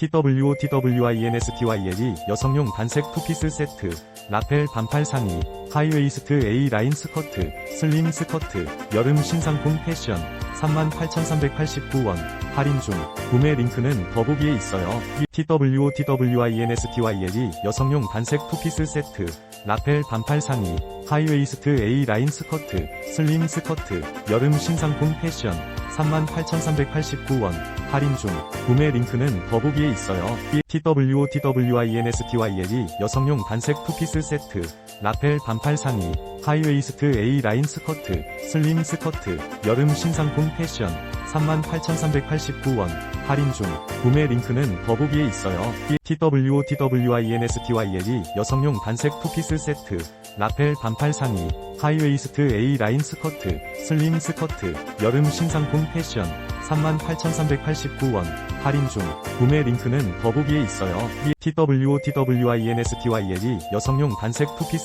TWO TWINSTYL이 여성용 단색 투피스 세트, 라펠 반팔 상의, 하이웨이스트 A 라인 스커트, 슬림 스커트, 여름 신상품 패션, 38,389원, 할인 중, 구매 링크는 더보기에 있어요. TWO TWINSTYL이 여성용 단색 투피스 세트, 라펠 반팔 상의, 하이웨이스트 A 라인 스커트, 슬림 스커트, 여름 신상품 패션, 38,389원, 할인 중, 구매 링크는 더보기에 있어요. TWO TWINSTYL이 여성용 단색 투피스 세트, 라펠 반팔 상의, 하이웨이스트 A 라인 스커트, 슬림 스커트, 여름 신상품 패션, 38,389원, 할인 중, 구매 링크는 더보기에 있어요. TWO TWINSTYL이 여성용 단색 투피스 세트, 라펠 반팔 상의, 하이웨이스트 A 라인 스커트, 슬림 스커트, 여름 신상품 패션, 38,389원, 할인 중, 구매 링크는 더보기에 있어요. TWO TWINSTYL이 여성용 단색 투피스